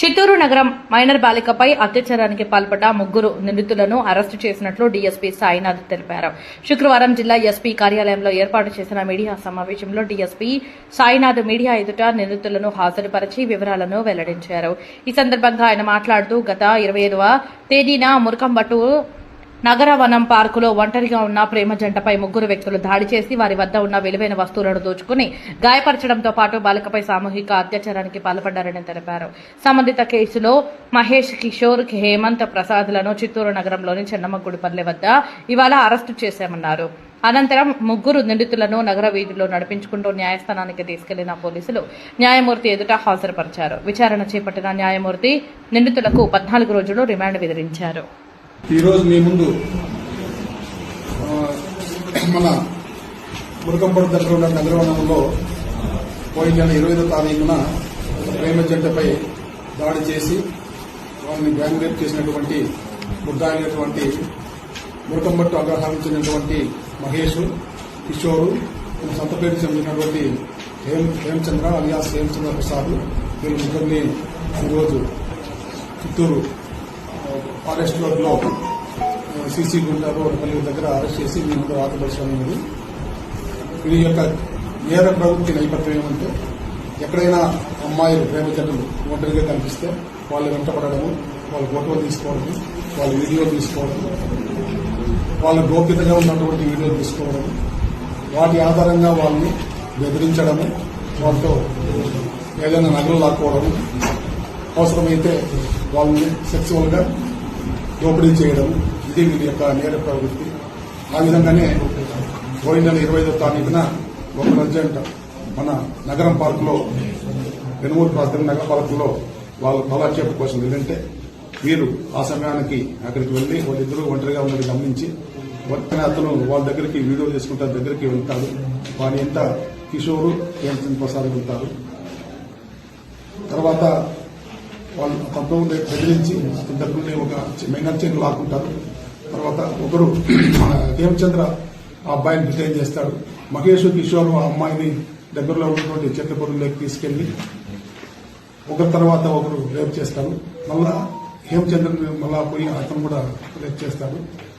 చిత్తూరు నగరం మైనర్ బాలికపై అత్యాచారానికి పాల్పడ్డ ముగ్గురు నిందితులను అరెస్టు చేసినట్లు డీఎస్పీ సాయినాథ్ తెలిపారు. శుక్రవారం జిల్లా ఎస్పీ కార్యాలయంలో ఏర్పాటు చేసిన మీడియా సమావేశంలో డీఎస్పీ సాయినాథ్ మీడియా ఎదుట నిందితులను హాజరుపరిచి వివరాలను వెల్లడించారు. ఈ సందర్భంగా ఆయన మాట్లాడుతూ గత ఇరవై ఐదవ తేదీన మురకంబట్టు నగరవనం పార్కులో ఒంటరిగా ఉన్న ప్రేమ జంటపై ముగ్గురు వ్యక్తులు దాడి చేసి వారి వద్ద ఉన్న విలువైన వస్తువులను దోచుకుని గాయపరచడంతో పాటు బాలికపై సామూహిక అత్యాచారానికి పాల్పడ్డారని తెలిపారు. సంబంధిత కేసులో మహేష్ కిషోర్ హేమంత్ ప్రసాద్లను చిత్తూరు నగరంలోని చెన్నమ్మగుడిపల్లె వద్ద ఇవాళ అరెస్టు చేశామన్నారు. అనంతరం ముగ్గురు నిందితులను నగర వీధిలో నడిపించుకుంటూ న్యాయస్థానానికి తీసుకెళ్ళిన పోలీసులు న్యాయమూర్తి ఎదుట హాజరుపరిచారు. విచారణ చేపట్టిన న్యాయమూర్తి నిందితులకు పద్నాలుగు రోజులు రిమాండ్ విధించారు. ఈరోజు మీ ముందు మన మురకంపడు దగ్గర ఉన్న నగరవనంలో పోయిన నెల ఇరవై ఐదో తారీఖున ఒక ప్రేమ జంటపై దాడి చేసి వారిని గ్యాంగ్ రేప్ చేసినటువంటి ముద్దాయినటువంటి మురకంపట్టు అగ్రహారం చెందినటువంటి మహేష్ కిషోరు మన సంతపేట చెందినటువంటి హేమ్ హేమచంద్ర అలియాస్ హేమచంద్ర ప్రసాద్ వీళ్ళు ముగ్గురిని ఈరోజు చిత్తూరు ఫారెస్ట్ రోడ్లో సీసీ గుండా రోడ్ పల్లి దగ్గర అరెస్ట్ చేసి మేము ముందు రాతపరిచినది వీరి యొక్క నేర ప్రవృత్తి నేపథ్యం ఏమంటే ఎక్కడైనా అమ్మాయిలు ప్రేమజనులు ఒంటరిగా కనిపిస్తే వాళ్ళు వెంటపడము వాళ్ళ ఫోటోలు తీసుకోవడం వాళ్ళ వీడియోలు తీసుకోవడం వాళ్ళ గోప్యతగా ఉన్నటువంటి వీడియోలు తీసుకోవడం వాటి ఆధారంగా వాళ్ళని బెదిరించడము వాళ్ళతో ఏదైనా నగలు లాక్కోవడము అవసరమైతే వాళ్ళని సెక్సువల్గా దోపిడీ చేయడం ఇది వీరి యొక్క నేర ప్రవృత్తి. ఆ విధంగానే పోయిన నెల ఇరవై ఐదో తారీఖున ఒక అర్జెంట్ మన నగరం పార్కులో పెనుమూరు ప్రాంతం నగర పార్కులో వాళ్ళు కాలక్షేపం కోసం వెళ్ళంటే వీరు ఆ సమయానికి అక్కడికి వెళ్ళి వాళ్ళిద్దరూ ఒంటరిగా ఉన్నది గమనించి వెంటనే అతను వాళ్ళ దగ్గరికి వీడియో తీసుకుంటారు దగ్గరికి వెళ్తారు వారి ఎంత కిషోరు కేంద్ర ప్రసాద్ వెళ్తారు తర్వాత వాళ్ళు తప్ప బెదిరించి అతని దగ్గర ఒక మెంగర్ చైన్ లాక్కుంటారు. తర్వాత ఒకరు హేమచంద్ర ఆ అబ్బాయిని డిటైన్ చేస్తాడు. మహేష్ కిషోర్ ఆ అమ్మాయిని దగ్గరలో ఉన్నటువంటి చెట్ల పొరుల్లోకి తీసుకెళ్ళి ఒకరి తర్వాత ఒకరు రేపు చేస్తారు. మళ్ళా హేమచంద్రని మళ్ళా పోయి అతను కూడా రేపు చేస్తాడు.